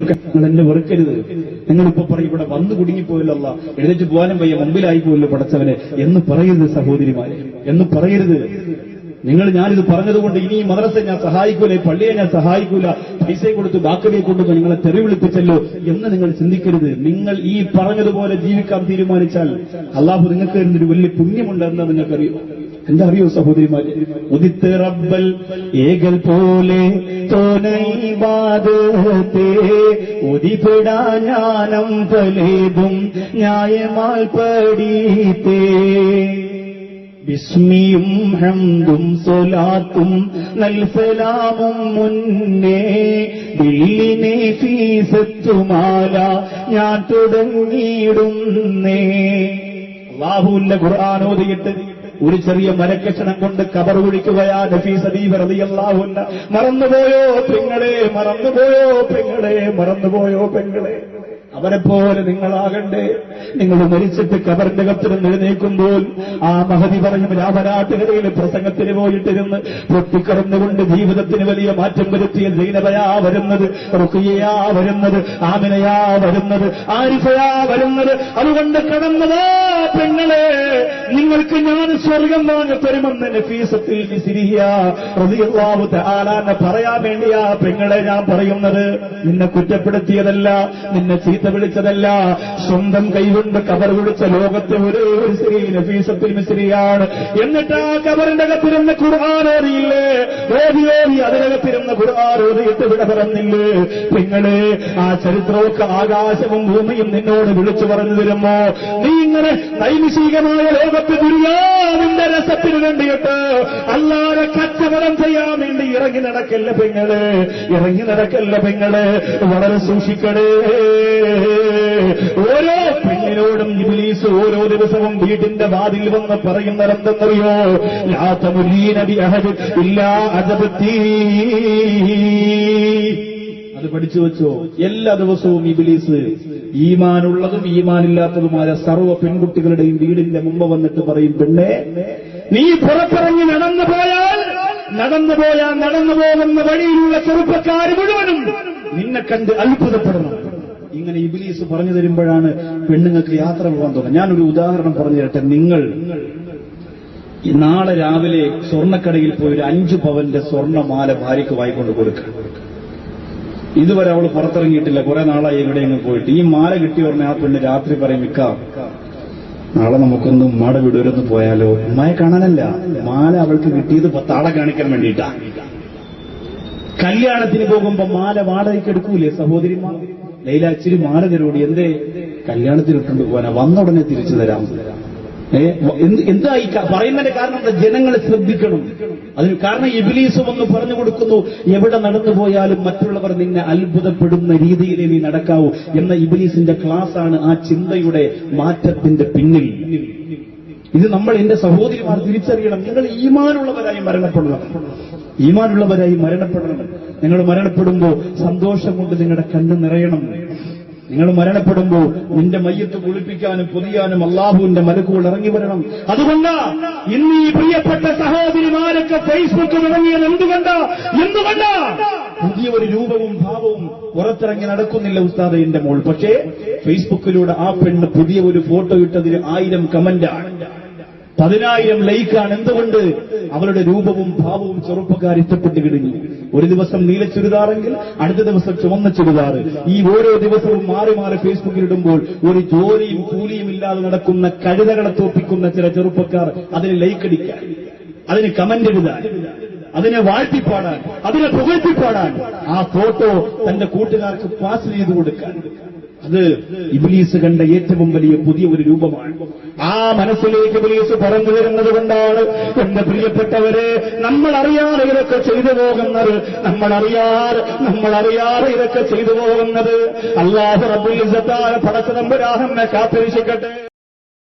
നിങ്ങൾ എന്നെ വെറുക്കരുത്. നിങ്ങളിപ്പോ പറയും ഇവിടെ വന്നു കുടുങ്ങിപ്പോയില്ലല്ല എഴുന്നേറ്റ് പോകാനും പയ്യ മുമ്പിലായി പോയില്ല പടച്ചവനെ. എന്ന് പറയരുത് സഹോദരിമാരെ. എന്ന് പറയരുത്. നിങ്ങൾ ഞാനിത് പറഞ്ഞതുകൊണ്ട് ഇനി ഈ മദ്രസ ഞാൻ സഹായിക്കൂല പള്ളിയെ ഞാൻ സഹായിക്കൂല. പൈസ കൊടുത്ത് ബാക്കറിയെ കൊണ്ടുവന്ന് നിങ്ങളെ തെറിവിളിപ്പിച്ചല്ലോ എന്ന് നിങ്ങൾ ചിന്തിക്കരുത്. നിങ്ങൾ ഈ പറഞ്ഞതുപോലെ ജീവിക്കാൻ തീരുമാനിച്ചാൽ അള്ളാഹു നിങ്ങൾക്ക് തരുന്നൊരു വലിയ പുണ്യമുണ്ടെന്ന് നിങ്ങൾക്കറിയോ. എന്താ അറിയോ സഹോദരിമാര്? ഉദിത്ത് റബ്ബൽ ഏകൽ പോലെ ഉദിപ്പെടാ ഞാനം പലേതും ന്യായമാൽ പടീത്തേ ബിസ്മിയും ഹംദും സൊലാത്തും നൽസലാമും മുന്നേ ദില്ലിനെ ഫീസത്തുമാല ഞാൻ തുടങ്ങിയിടുന്നേ. അള്ളാഹുവിന്റെ ഖുർആൻ ഓതിയിട്ട് ഒരു ചെറിയ മരക്കഷണം കൊണ്ട് കബർ കുഴിക്കുകയാ നഫീസ് അദീബ് റളിയല്ലാഹുന്ന മറന്നുപോയോ പെങ്ങളെ മറന്നുപോയോ പെങ്ങളെ മറന്നുപോയോ പെങ്ങളെ. അവരെ പോലെ നിങ്ങളാകണ്ടേ. നിങ്ങൾ മരിച്ചിട്ട് കബറിന്റെ കത്തിനും എഴുന്നേൽക്കുമ്പോൾ ആ മഹതി പറയും രാമനാട്ടുകരയിൽ പ്രസംഗത്തിന് പോയിട്ടിരുന്ന് പൊട്ടിക്കറന്നുകൊണ്ട് ജീവിതത്തിന് വലിയ മാറ്റം വരുത്തിയ ജൈനതയാ വരുന്നത് റുക്കിയയാ വരുന്നത് ആമിനയാ വരുന്നത് ആരിഫയാ വരുന്നത്. അതുകൊണ്ട് കടന്നതാ പെങ്ങളെ നിങ്ങൾക്ക് ഞാൻ സ്വർഗം വാങ്ങി തരുമെന്ന് നഫീസത്തിൽ പറയാൻ വേണ്ടിയാ പെങ്ങളെ ഞാൻ പറയുന്നത്. നിന്നെ കുറ്റപ്പെടുത്തിയതല്ല നിന്നെ ചീത്ത വിളിച്ചതല്ല. സ്വന്തം കൈകൊണ്ട് കബർ വിളിച്ച ലോകത്തെ ഒരേ സ്ത്രീ നഫീസത്തിൽ മിസ്രിയാണ്. എന്നിട്ട് ആ കബറിന്റെ അകത്തിരുന്ന് ഖുർആൻ ഓതിയില്ലേ? ഓതി ഓതി അതിനകത്തിരുന്ന ഖുർആൻ വിട പറഞ്ഞില്ലേ? നിങ്ങളെ ആ ചരിത്രമൊക്കെ ആകാശവും ഭൂമിയും നിന്നോട് വിളിച്ചു പറഞ്ഞു തരുമോ നീ ഇങ്ങനെ നൈമിഷികമായ ലോകത്ത് ദുര്യാവിന്റെ രസത്തിന് വേണ്ടിയിട്ട് അല്ലാതെ കച്ചവടം ചെയ്യാൻ വേണ്ടി ഇറങ്ങി നടക്കല്ല പെങ്ങൾ? ഇറങ്ങി നടക്കല്ല പെങ്ങൾ? വളരെ സൂക്ഷിക്കണേ. ഓരോ പെണ്ണിനോടും ഇബിലീസ് ഓരോ ദിവസവും വീടിന്റെ വാതിൽ വന്ന് പറയുന്നതെന്തെന്നറിയോ അജബത്തീ അത് പഠിച്ചു വെച്ചോ? എല്ലാ ദിവസവും ഇബിലീസ് ഈമാനുള്ളതും ഈമാനില്ലാത്തതുമായ സർവ പെൺകുട്ടികളുടെയും വീടിന്റെ മുമ്പ് വന്നിട്ട് പറയും പെണ്ണെ നീ പുറത്തിറങ്ങി നടന്നു പോയാൽ നടന്നു പോയാൽ നടന്നു പോകുന്ന വഴിയിലുള്ള ചെറുപ്പക്കാർ മുഴുവനും നിന്നെ കണ്ട് അത്ഭുതപ്പെടണം ഇങ്ങനെ ഇബിലീസ് പറഞ്ഞു തരുമ്പോഴാണ് പെണ്ണുങ്ങൾക്ക് യാത്ര പോകാൻ തുടങ്ങുക ഞാനൊരു ഉദാഹരണം പറഞ്ഞു തരട്ടെ. നിങ്ങൾ നാളെ രാവിലെ സ്വർണക്കടയിൽ പോയി ഒരു അഞ്ചു പവന്റെ സ്വർണമാല ഭാര്യയ്ക്ക് വായിക്കൊണ്ട് കൊടുക്കുക ഇതുവരെ അവൾ പുറത്തിറങ്ങിയിട്ടില്ല. കുറെ നാളായി എവിടെയെങ്കിലും പോയിട്ട്. ഈ മാല കിട്ടിയ ഉടനെ ആ പെണ്ണ് രാത്രി പറയും മിക്ക നാളെ നമുക്കൊന്ന് ഉമ്മയുടെ വീടൊരൊന്ന് പോയാലോ? ഉമ്മയെ കാണാനല്ല. മാല അവൾക്ക് കിട്ടിയത് പത്താളെ കാണിക്കാൻ വേണ്ടിയിട്ടാ. കല്യാണത്തിന് പോകുമ്പോ മാല വാടകയ്ക്ക് എടുക്കൂലേ സഹോദരിമാർ ലൈല ഇച്ചിരി മാല തരോടി എന്തേ? കല്യാണത്തിന് ഇട്ടുകൊണ്ട് പോകാനാ വന്ന ഉടനെ തിരിച്ചു തരാം. എന്ത് ഈ പറയുന്നതിന്റെ കാരണം എന്താ? ജനങ്ങളെ ശ്രദ്ധിക്കണം. അതിന് കാരണം ഇബിലീസ് ഒന്ന് പറഞ്ഞു കൊടുക്കുന്നു എവിടെ നടന്നു പോയാലും മറ്റുള്ളവർ നിന്നെ അത്ഭുതപ്പെടുന്ന രീതിയിലേ നീ നടക്കാവൂ എന്ന ഇബിലീസിന്റെ ക്ലാസ് ആണ് ആ ചിന്തയുടെ മാറ്റത്തിന്റെ പിന്നിൽ. ഇത് നമ്മൾ എന്റെ സഹോദരിമാർ തിരിച്ചറിയണം. നിങ്ങൾ ഈമാനുള്ളവരായി മരണപ്പെടണം. ഈമാനുള്ളവരായി മരണപ്പെടണം. നിങ്ങൾ മരണപ്പെടുമ്പോൾ സന്തോഷം കൊണ്ട് നിങ്ങളുടെ കണ്ണ് നിറയണം. നിങ്ങൾ മരണപ്പെടുമ്പോൾ നിന്റെ മയ്യത്ത് കുളിപ്പിക്കാനും പൊതിയാനും അള്ളാഹുവിന്റെ മലക്കുകൾ ഇറങ്ങി വരണം. അതുകൊണ്ട് ഇന്ന് ഈ പ്രിയപ്പെട്ട സഹോദരിമാരൊക്കെ ഫേസ്ബുക്ക് തുടങ്ങിയത് എന്തുകൊണ്ട്? എന്തുകൊണ്ട്? പുതിയ ഒരു രൂപവും ഭാവവും പുറത്തിറങ്ങി നടക്കുന്നില്ല ഉസ്താദ് എന്റെ മോൾ. പക്ഷേ ഫേസ്ബുക്കിലൂടെ ആ പെണ്ണ് പുതിയ ഒരു ഫോട്ടോ ഇട്ടതിന് ആയിരം കമന്റാണ്. പതിനായിരം ലൈക്കാണ് എന്തുകൊണ്ട്? അവരുടെ രൂപവും ഭാവവും ചെറുപ്പക്കാർ ഇഷ്ടപ്പെട്ട് കിടങ്ങി. ഒരു ദിവസം നീല ചുരിദാറെങ്കിൽ അടുത്ത ദിവസം ചുവന്ന ചുരിദാർ ഈ ഓരോ ദിവസവും മാറി മാറി ഫേസ്ബുക്കിൽ ഇടുമ്പോൾ ഒരു ജോലിയും കൂലിയും ഇല്ലാതെ നടക്കുന്ന കഴുതകളെ തോപ്പിക്കുന്ന ചില ചെറുപ്പക്കാർ അതിന് ലൈക്ക് അടിക്കാൻ അതിന് കമന്റ് എഴുതാൻ അതിനെ വാഴ്ത്തിപ്പാടാൻ അതിനെ പുകഴ്ത്തിപ്പാടാൻ ആ ഫോട്ടോ തന്റെ കൂട്ടുകാർക്ക് പാസ് ചെയ്തു കൊടുക്കാൻ. അത് ഇബിലീസ് കണ്ട ഏറ്റവും വലിയ പുതിയ ഒരു രൂപമാണ്. ആ മനസ്സിലേക്ക് ഇബിലീസ് പറഞ്ഞു തരുന്നത് കൊണ്ടാണ് എന്റെ പ്രിയപ്പെട്ടവരെ നമ്മൾ അറിയാതെ ഇതൊക്കെ ചെയ്തു പോകുന്നത്. നമ്മൾ അറിയാതെ നമ്മൾ അറിയാതെ ഇതൊക്കെ ചെയ്തു പോകുന്നത്. അള്ളാഹു റബുൽ പടച്ച നമ്പരാഹമ്മെ കാത്തിരിക്കട്ടെ